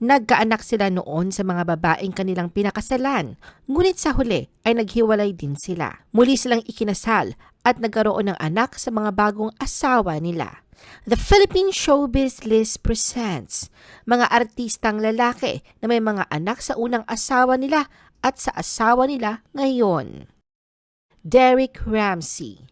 Nagkaanak sila noon sa mga babaeng kanilang pinakasalan, ngunit sa huli ay naghiwalay din sila. Muli silang ikinasal at nagkaroon ng anak sa mga bagong asawa nila. The Philippine Showbiz List presents mga artistang lalaki na may mga anak sa unang asawa nila at sa asawa nila ngayon. Derek Ramsey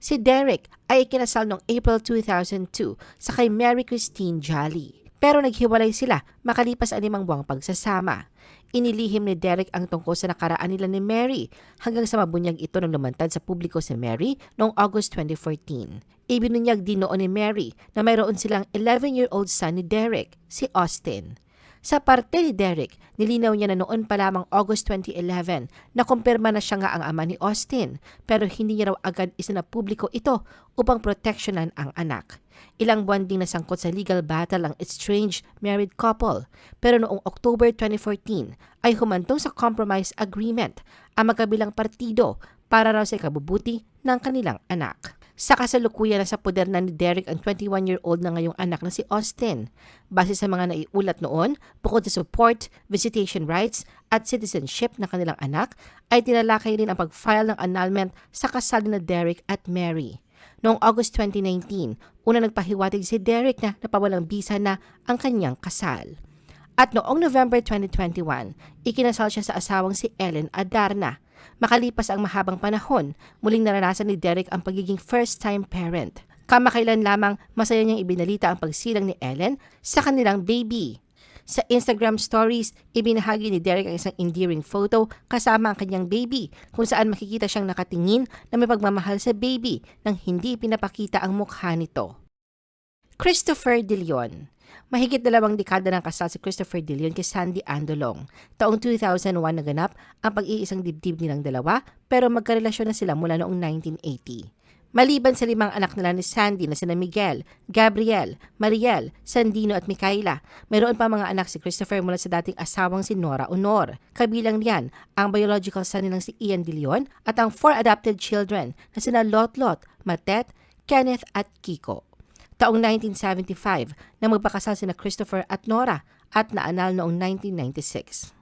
Si Derek ay ikinasal noong April 2002 sa kay Mary Christine Jolly. Pero naghiwalay sila makalipas animang buwang pagsasama. Inilihim ni Derek ang tungkol sa nakaraan nila ni Mary hanggang sa mabunyag ito nang lumantad sa publiko si Mary noong August 2014. Ibinunyag din noon ni Mary na mayroon silang 11-year-old son ni Derek, si Austin. Sa parte ni Derek, nilinaw niya na noon pa lamang August 2011 na kumpirma na siya nga ang ama ni Austin pero hindi niya raw agad isinapubliko ito upang proteksyonan ang anak. Ilang buwan ding nasangkot sa legal battle ang estranged married couple pero noong October 2014 ay humantong sa compromise agreement ang magkabilang partido para raw sa ikabubuti ng kanilang anak. Sa kasalukuyan na sa poder na ni Derek ang 21-year-old na ngayong anak na si Austin. Base sa mga naiulat noon, bukod sa support, visitation rights at citizenship ng kanilang anak, ay tinalakay rin ang pag-file ng annulment sa kasal na Derek at Mary. Noong August 2019, una nagpahiwatig si Derek na napawalang bisa na ang kanyang kasal. At noong November 2021, ikinasal siya sa asawang si Ellen Adarna. Makalipas ang mahabang panahon, muling naranasan ni Derek ang pagiging first-time parent. Kamakailan lamang masaya niyang ibinalita ang pagsilang ni Ellen sa kanilang baby. Sa Instagram stories, ibinahagi ni Derek ang isang endearing photo kasama ang kanyang baby kung saan makikita siyang nakatingin na may pagmamahal sa baby nang hindi pinapakita ang mukha nito. Christopher De Leon Mahigit dalawang dekada ng kasal si Christopher De Leon kay Sandy Andolong. Taong 2001 naganap ang pag-iisang dibdib nilang dalawa pero magkarelasyon na sila mula noong 1980. Maliban sa limang anak nila ni Sandy na sina Miguel, Gabriel, Mariel, Sandino at Micaela, mayroon pa mga anak si Christopher mula sa dating asawang si Nora Honor. Kabilang niyan ang biological son nilang si Ian De at ang four adopted children na sina Lotlot, Matet, Kenneth at Kiko. Taong 1975 na magpakasal sina Christopher at Nora at naanal noong 1996.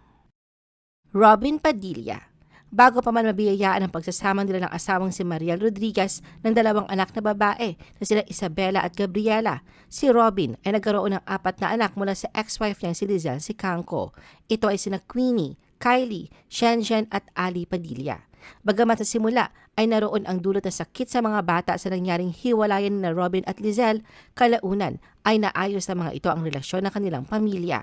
Robin Padilla Bago pa man mabiyayaan ang pagsasama nila ng asawang si Mariel Rodriguez ng dalawang anak na babae na sila Isabela at Gabriela, si Robin ay nagkaroon ng apat na anak mula sa ex-wife niya si Lizelle Sicanco. Ito ay sina Queenie, Kylie, Shenzhen at Ali Padilla. Bagamat sa simula ay naroon ang dulot ng sakit sa mga bata sa nangyaring hiwalayan na Robin at Lizelle, kalaunan ay naayos ng mga ito ang relasyon ng kanilang pamilya.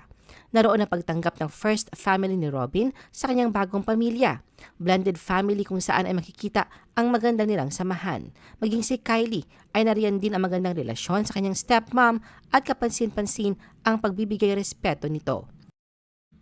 Naroon ang pagtanggap ng first family ni Robin sa kanyang bagong pamilya. Blended family kung saan ay makikita ang maganda nilang samahan. Maging si Kylie ay nariyan din ang magandang relasyon sa kanyang stepmom at kapansin-pansin ang pagbibigay respeto nito.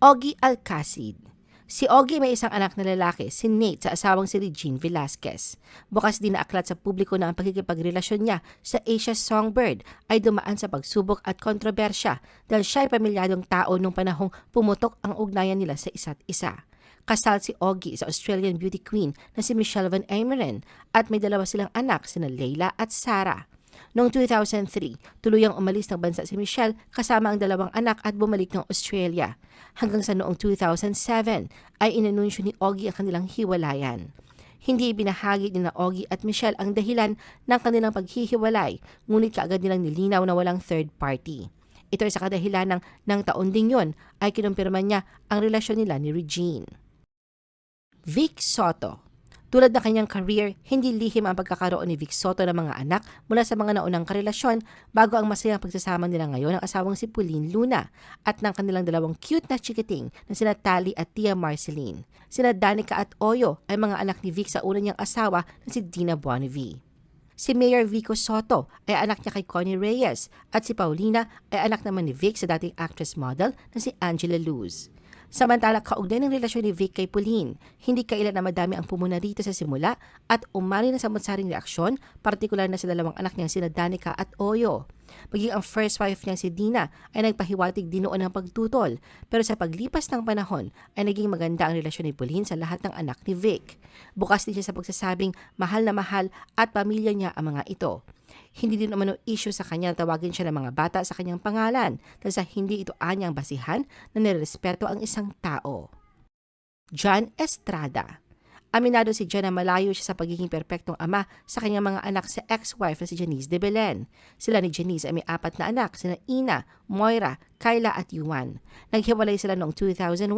Ogie Alcacid Si Ogie may isang anak na lalaki, si Nate, sa asawang si Regine Velasquez. Bukas din na aklat sa publiko na ang pagkikipagrelasyon niya sa Asia Songbird ay dumaan sa pagsubok at kontrobersya dahil siya ay pamilyadong tao nung panahong pumutok ang ugnayan nila sa isa't isa. Kasal si Ogie sa Australian beauty queen na si Michelle Van Emeren at may dalawa silang anak sina Leila at Sarah. Noong 2003, tuluyang umalis ng bansa si Michelle kasama ang dalawang anak at bumalik ng Australia. Hanggang sa noong 2007 ay inanunsyo ni Ogie ang kanilang hiwalayan. Hindi ibinahagi ni na Ogie at Michelle ang dahilan ng kanilang paghihiwalay, ngunit kaagad nilang nilinaw na walang third party. Ito ay sa kadahilan ng, ng taon ding yon ay kinumpirma niya ang relasyon nila ni Regine. Vic Soto tulad ng kanyang career, hindi lihim ang pagkakaroon ni Vic Soto ng mga anak mula sa mga naunang karelasyon bago ang masayang pagsasama nila ngayon ng asawang si Pauline Luna at ng kanilang dalawang cute na chikiting na sina Tali at Tia Marceline. Sina Danica at Oyo ay mga anak ni Vic sa una niyang asawa na si Dina Bonnevie. Si Mayor Vico Soto ay anak niya kay Connie Reyes at si Paulina ay anak naman ni Vic sa dating actress model na si Angela Luz. Samantala, kaugnay ng relasyon ni Vic kay Pauline, hindi kailan na madami ang pumuna rito sa simula at umari na sa mutsaring reaksyon, partikular na sa dalawang anak niya sina Danica at Oyo. Maging ang first wife niyang si Dina ay nagpahiwatig din noon ng pagtutol. Pero sa paglipas ng panahon ay naging maganda ang relasyon ni Pauline sa lahat ng anak ni Vic. Bukas din siya sa pagsasabing mahal na mahal at pamilya niya ang mga ito. Hindi din umano issue sa kanya na tawagin siya ng mga bata sa kanyang pangalan dahil sa hindi ito anyang basihan na nirespeto ang isang tao. John Estrada Aminado si John na malayo siya sa pagiging perpektong ama sa kanyang mga anak sa ex-wife na si Janice de Belen. Sila ni Janice ay may apat na anak, sina Ina, Moira, Kyla at Yuan. Naghiwalay sila noong 2001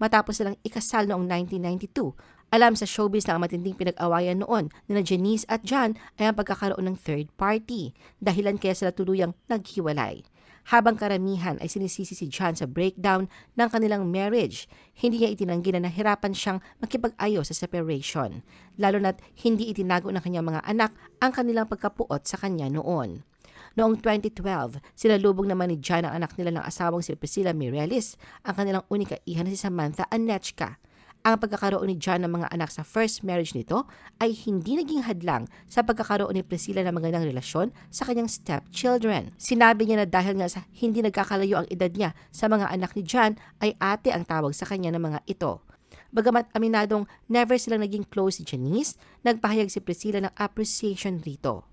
matapos silang ikasal noong 1992. Alam sa showbiz na ang matinding pinag-awayan noon ni na Janice at John ay ang pagkakaroon ng third party. Dahilan kaya sila tuluyang naghiwalay habang karamihan ay sinisisi si John sa breakdown ng kanilang marriage. Hindi niya itinanggi na nahirapan siyang makipag-ayos sa separation, lalo na't hindi itinago ng kanyang mga anak ang kanilang pagkapuot sa kanya noon. Noong 2012, sinalubong naman ni John ang anak nila ng asawang si Priscilla Mireles, ang kanilang unika iha na si Samantha Anechka. Ang pagkakaroon ni John ng mga anak sa first marriage nito ay hindi naging hadlang sa pagkakaroon ni Priscilla ng magandang relasyon sa kanyang stepchildren. Sinabi niya na dahil nga sa hindi nagkakalayo ang edad niya sa mga anak ni John ay ate ang tawag sa kanya ng mga ito. Bagamat aminadong never silang naging close si Janice, nagpahayag si Priscilla ng appreciation rito.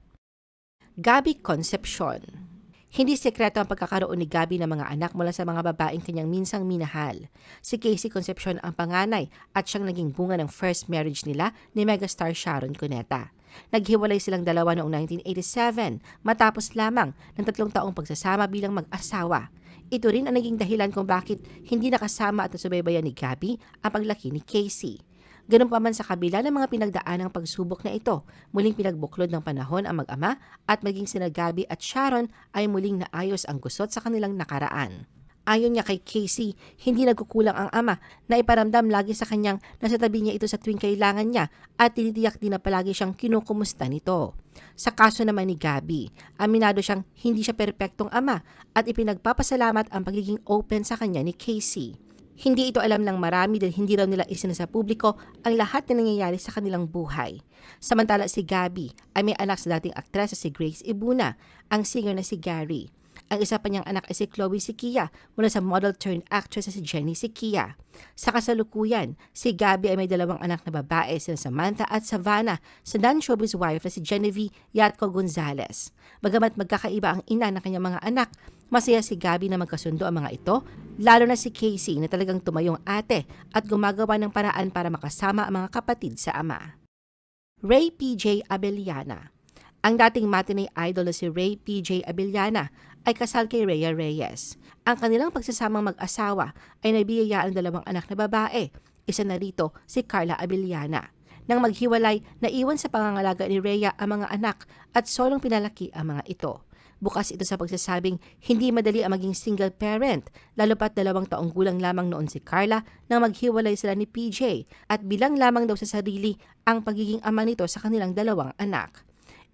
Gabi Concepcion hindi sekreto ang pagkakaroon ni Gabi ng mga anak mula sa mga babaeng kanyang minsang minahal. Si Casey Concepcion ang panganay at siyang naging bunga ng first marriage nila ni megastar Sharon Cuneta. Naghiwalay silang dalawa noong 1987 matapos lamang ng tatlong taong pagsasama bilang mag-asawa. Ito rin ang naging dahilan kung bakit hindi nakasama at nasubaybayan ni Gabi ang paglaki ni Casey. Ganun pa man sa kabila ng mga pinagdaan ng pagsubok na ito, muling pinagbuklod ng panahon ang mag-ama at maging sina Gabi at Sharon ay muling naayos ang gusot sa kanilang nakaraan. Ayon niya kay Casey, hindi nagkukulang ang ama na iparamdam lagi sa kanyang nasa tabi niya ito sa tuwing kailangan niya at tinitiyak din na palagi siyang kinukumusta nito. Sa kaso naman ni Gabi, aminado siyang hindi siya perpektong ama at ipinagpapasalamat ang pagiging open sa kanya ni Casey. Hindi ito alam ng marami dahil hindi raw nila isinasa publiko ang lahat na nangyayari sa kanilang buhay. Samantala si Gabby ay may anak sa dating aktres si Grace Ibuna, ang singer na si Gary. Ang isa pa niyang anak ay si Chloe Sikia mula sa model turned actress na si Jenny Sikia. Sa kasalukuyan, si Gabby ay may dalawang anak na babae sina Samantha at Savannah sa non-showbiz wife na si Genevieve Yatco Gonzalez. Bagamat magkakaiba ang ina ng kanyang mga anak, Masaya si Gabi na magkasundo ang mga ito, lalo na si Casey na talagang tumayong ate at gumagawa ng paraan para makasama ang mga kapatid sa ama. Ray PJ Abeliana Ang dating matinee idol na si Ray PJ Abeliana ay kasal kay Rhea Reyes. Ang kanilang pagsasamang mag-asawa ay nabiyayaan ng dalawang anak na babae. Isa na rito si Carla Abeliana. Nang maghiwalay, naiwan sa pangangalaga ni Rhea ang mga anak at solong pinalaki ang mga ito. Bukas ito sa pagsasabing hindi madali ang maging single parent, lalo pat dalawang taong gulang lamang noon si Carla nang maghiwalay sila ni PJ at bilang lamang daw sa sarili ang pagiging ama nito sa kanilang dalawang anak.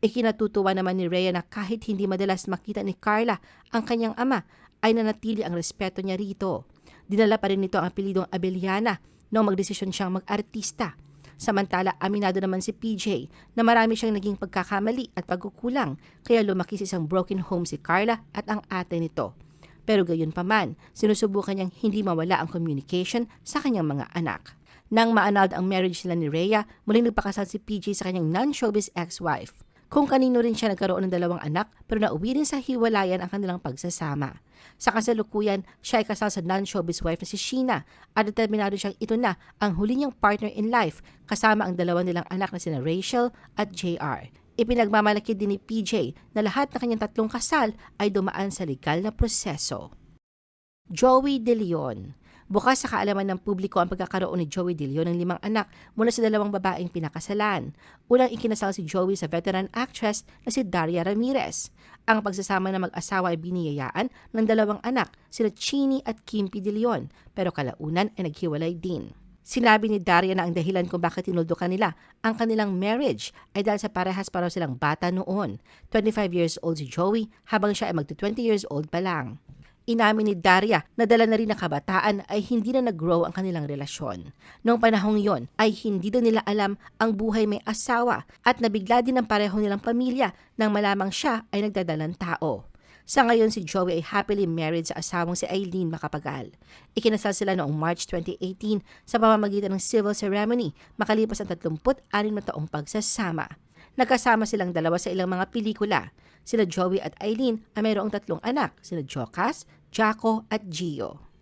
Ikinatutuwa naman ni Rhea na kahit hindi madalas makita ni Carla ang kanyang ama, ay nanatili ang respeto niya rito. Dinala pa rin nito ang apelidong Abeliana nang magdesisyon siyang mag-artista Samantala, aminado naman si PJ na marami siyang naging pagkakamali at pagkukulang kaya lumaki sa isang broken home si Carla at ang ate nito. Pero gayon pa man, sinusubukan niyang hindi mawala ang communication sa kanyang mga anak. Nang maanald ang marriage nila ni Rhea, muling nagpakasal si PJ sa kanyang non-showbiz ex-wife. Kung kanino rin siya nagkaroon ng dalawang anak pero nauwi rin sa hiwalayan ang kanilang pagsasama. Sa kasalukuyan, siya ay kasal sa non-showbiz wife na si Sheena at determinado siyang ito na ang huli niyang partner in life kasama ang dalawa nilang anak na sina Rachel at JR. Ipinagmamalaki din ni PJ na lahat ng kanyang tatlong kasal ay dumaan sa legal na proseso. Joey De Leon Bukas sa kaalaman ng publiko ang pagkakaroon ni Joey De Leon ng limang anak mula sa dalawang babaeng pinakasalan. Unang ikinasal si Joey sa veteran actress na si Daria Ramirez. Ang pagsasama ng mag-asawa ay biniyayaan ng dalawang anak, sina Chini at Kimpi De Leon, pero kalaunan ay naghiwalay din. Sinabi ni Daria na ang dahilan kung bakit tinuldukan nila ang kanilang marriage ay dahil sa parehas para silang bata noon. 25 years old si Joey habang siya ay magto 20 years old pa lang. Inamin ni Daria na dala na rin ng kabataan ay hindi na nag-grow ang kanilang relasyon. Noong panahong yon ay hindi daw nila alam ang buhay may asawa at nabigla din ang pareho nilang pamilya nang malamang siya ay nagdadalang tao. Sa ngayon, si Joey ay happily married sa asawang si Eileen Makapagal. Ikinasal sila noong March 2018 sa pamamagitan ng civil ceremony makalipas ang 36 na taong pagsasama. Nagkasama silang dalawa sa ilang mga pelikula. Sila Joey at Eileen ay mayroong tatlong anak, sina Jocas, Jaco at Gio.